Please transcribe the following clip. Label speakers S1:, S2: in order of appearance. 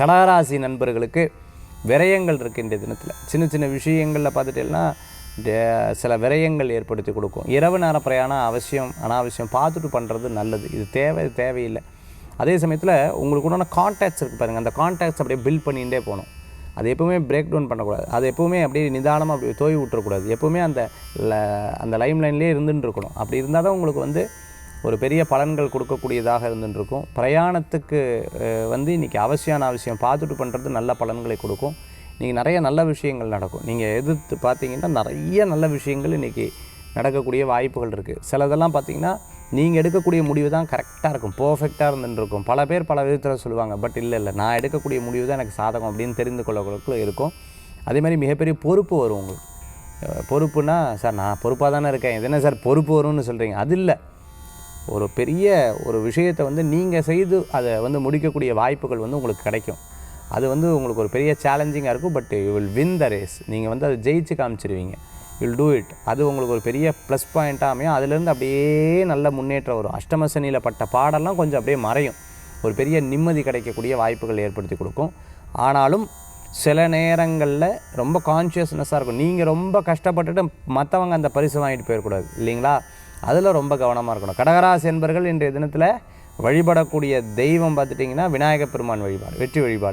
S1: கடகராசி நண்பர்களுக்கு விரயங்கள் இருக்குது இன்றைய தினத்தில். சின்ன சின்ன விஷயங்களில் பார்த்துட்டீங்கன்னா சில விரயங்கள் ஏற்படுத்தி கொடுக்கும். இரவு நேர பிரயாணம் அவசியம் அனாவசியம் பார்த்துட்டு பண்ணுறது நல்லது. இது தேவை தேவையில்லை. அதே சமயத்தில் உங்களுக்கு உண்டான கான்டாக்ட்ஸ் இருக்குது பாருங்கள் அந்த கான்டாக்ட்ஸ் அப்படியே பில்ட் பண்ணிகிட்டே போகணும். அது எப்போவுமே பிரேக் டவுன் பண்ணக்கூடாது. அது எப்போவுமே அப்படியே நிதானமாக அப்படி தோய் விட்டுறக்கூடாது எப்போவுமே அந்த ல- அந்த லைம் லைன்லேயே இருந்துன்னு இருக்கணும். அப்படி இருந்தால் தான் உங்களுக்கு வந்து ஒரு பெரிய பலன்கள் கொடுக்கக்கூடியதாக இருந்துருக்கும் பிரயாணத்துக்கு வந்து இன்றைக்கி அவசியான அவசியம் பார்த்துட்டு பண்ணுறது நல்ல பலன்களை கொடுக்கும். நீங்கள் நிறைய நல்ல விஷயங்கள் நடக்கும். நீங்கள் எதிர்த்து பார்த்தீங்கன்னா நிறைய நல்ல விஷயங்கள் இன்றைக்கி நடக்கக்கூடிய வாய்ப்புகள் இருக்குது சிலதெல்லாம் பார்த்தீங்கன்னா நீங்கள் எடுக்கக்கூடிய முடிவு தான் கரெக்டாக இருக்கும் பர்ஃபெக்டாக இருந்துருக்கும் பல பேர் பல விதத்தில் சொல்லுவாங்க பட் இல்லை இல்லை நான் எடுக்கக்கூடிய முடிவு தான் எனக்கு சாதகம் அப்படின்னு தெரிந்து கொள்ளக்கூடிய இருக்கும். அதே மாதிரி மிகப்பெரிய பொறுப்பு வரும் உங்களுக்கு. பொறுப்புனா சார் நான் பொறுப்பாக தானே இருக்கேன். இது என்ன சார் பொறுப்பு வரும்னு சொல்கிறீங்க அது இல்லை. ஒரு பெரிய ஒரு விஷயத்தை வந்து நீங்கள் செய்து அதை வந்து முடிக்கக்கூடிய வாய்ப்புகள் வந்து உங்களுக்கு கிடைக்கும். அது வந்து உங்களுக்கு ஒரு பெரிய சேலஞ்சிங்காக இருக்கும் but you will win the race நீங்கள் வந்து அதை ஜெயிச்சு காமிச்சிருவீங்க. வில் டூ இட் அது உங்களுக்கு ஒரு பெரிய ப்ளஸ் பாயிண்ட்டாக அமையும். அதுலேருந்து அப்படியே நல்ல முன்னேற்றம் வரும். அஷ்டமசனியில் பட்ட பாடெல்லாம் கொஞ்சம் அப்படியே மறையும். ஒரு பெரிய நிம்மதி கிடைக்கக்கூடிய வாய்ப்புகள் ஏற்படுத்தி கொடுக்கும். ஆனாலும் சில நேரங்களில் ரொம்ப கான்ஷியஸ்னஸாக இருக்கும். நீங்கள் ரொம்ப கஷ்டப்பட்டுட்டு மற்றவங்க அந்த பரிசு வாங்கிட்டு போயிடக்கூடாது. இல்லைங்களா? அதில் ரொம்ப கவனமாக இருக்கணும். கடகராசி என்பர்கள் இன்றைய தினத்தில் வழிபடக்கூடிய தெய்வம் பார்த்துட்டிங்கன்னா விநாயகப் பெருமான் வழிபாடு வெற்றி வழிபாடு.